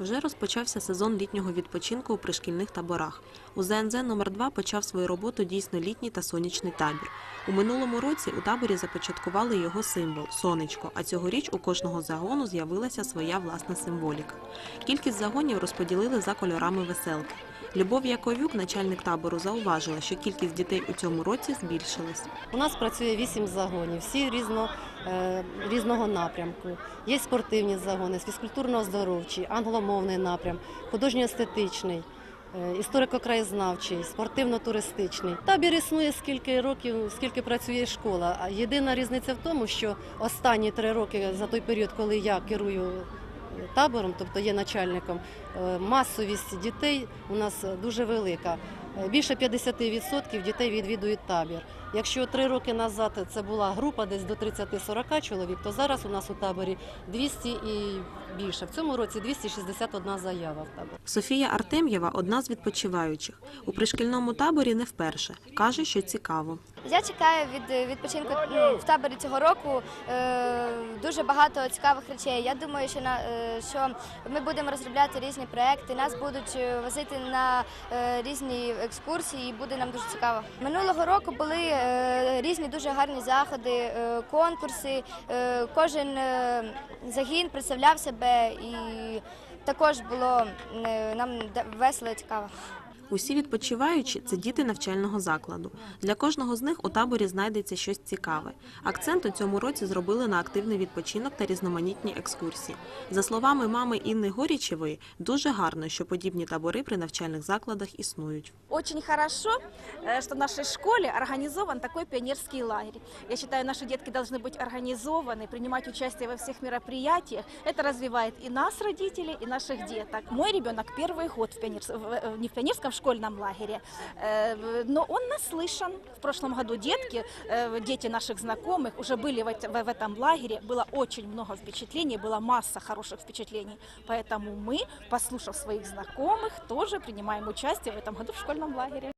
Вже розпочався сезон літнього відпочинку у пришкільних таборах. У ЗНЗ номер 2 почав свою роботу дійсно літній та сонячний табір. У минулому році у таборі започаткували його символ сонечко. А цьогоріч у кожного загону з'явилася своя власна символіка. Кількість загонів розподілили за кольорами веселки. Любов Яковюк, начальник табору, зауважила, що кількість дітей у цьому році збільшилась. У нас працює вісім загонів, всі різно, е, різного напрямку. Є спортивні загони, фізкультурно-оздоровчий, англомовний напрям, художньо-естетичний, е, історико-краєзнавчий, спортивно-туристичний. Табір існує скільки років, скільки працює школа. Єдина різниця в тому, що останні три роки за той період, коли я керую табором, тобто є начальником, е, масовість дітей у нас дуже велика. Е, Більше 50% дітей відвідують табір. Якщо три роки назад це була група десь до 30-40 чоловік, то зараз у нас у таборі 200 і більше. В цьому році 261 заява в таборі. Софія Артем'єва одна з відпочиваючих. У пришкільному таборі не вперше. Каже, що цікаво. Я чекаю від відпочинку ну, в таборі цього року е, дуже багато цікавих речей. Я думаю, що на е, що ми будемо розробляти різні проекти. Нас будуть е, возити на е, різні екскурсії, і буде нам дуже цікаво. Минулого року були е, різні дуже гарні заходи, е, конкурси. Е, кожен загін представляв себе і також було нам весело і цікаво. Усі відпочиваючі це діти навчального закладу. Для кожного з них у таборі знайдеться щось цікаве. Акцент у цьому році зробили на активний відпочинок та різноманітні екскурсії. За словами мами Інни Горічевої, дуже гарно, що подібні табори при навчальних закладах існують. Очень хорошо, э, что в нашей школе организован такой пионерский лагерь. Я считаю, наши детки должны быть организованы, принимать участие во всех мероприятиях. Это развивает и нас, родителей, и наших деток. Мой ребенок первый год в пионерс- в- э, не в пионерском в школьном лагере, э, в- но он наслышан. В прошлом году детки, э, дети наших знакомых уже были в эт- в в этом лагере. Было очень много впечатлений, была масса хороших впечатлений. Поэтому мы, послушав своих знакомых, тоже принимаем участие в этом году в школьном лагере.